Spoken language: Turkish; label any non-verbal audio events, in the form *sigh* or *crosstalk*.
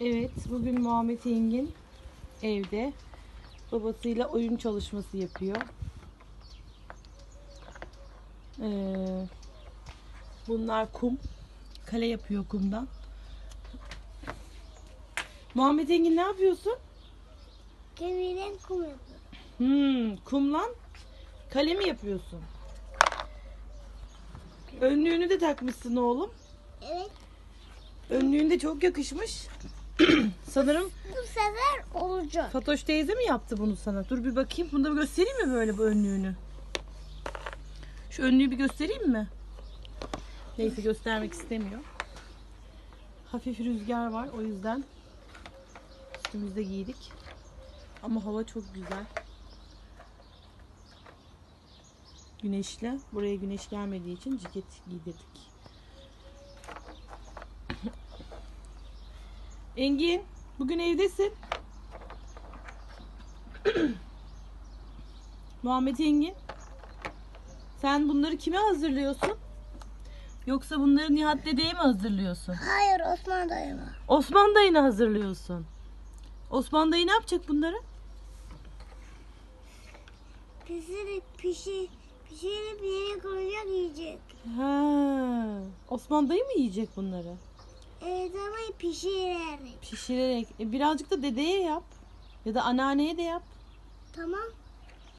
Evet, bugün Muhammed Engin evde babasıyla oyun çalışması yapıyor. Ee, bunlar kum. Kale yapıyor kumdan. Muhammed Engin ne yapıyorsun? Gemiyle kum yapıyor. Hmm, kumlan kale mi yapıyorsun? Önlüğünü de takmışsın oğlum. Evet. Önlüğün de çok yakışmış. *clears throat* Sanırım Bu sefer olacak. Fatoş teyze mi yaptı bunu sana? Dur bir bakayım. Bunu da bir göstereyim mi böyle bu önlüğünü? Şu önlüğü bir göstereyim mi? Neyse göstermek istemiyor. Hafif rüzgar var o yüzden üstümüzde giydik. Ama hava çok güzel. Güneşli. Buraya güneş gelmediği için ceket giydirdik. Engin, bugün evdesin. Muhammed Engin. Sen bunları kime hazırlıyorsun? Yoksa bunları Nihat dedeye mi hazırlıyorsun? Hayır Osman dayıma. Osman dayına hazırlıyorsun. Osman dayı ne yapacak bunları? Pişirip pişir, pişirip yere koyacak yiyecek. Ha, Osman dayı mı yiyecek bunları? Ama pişirerek. Pişirerek. E, birazcık da dedeye yap. Ya da anneanneye de yap. Tamam.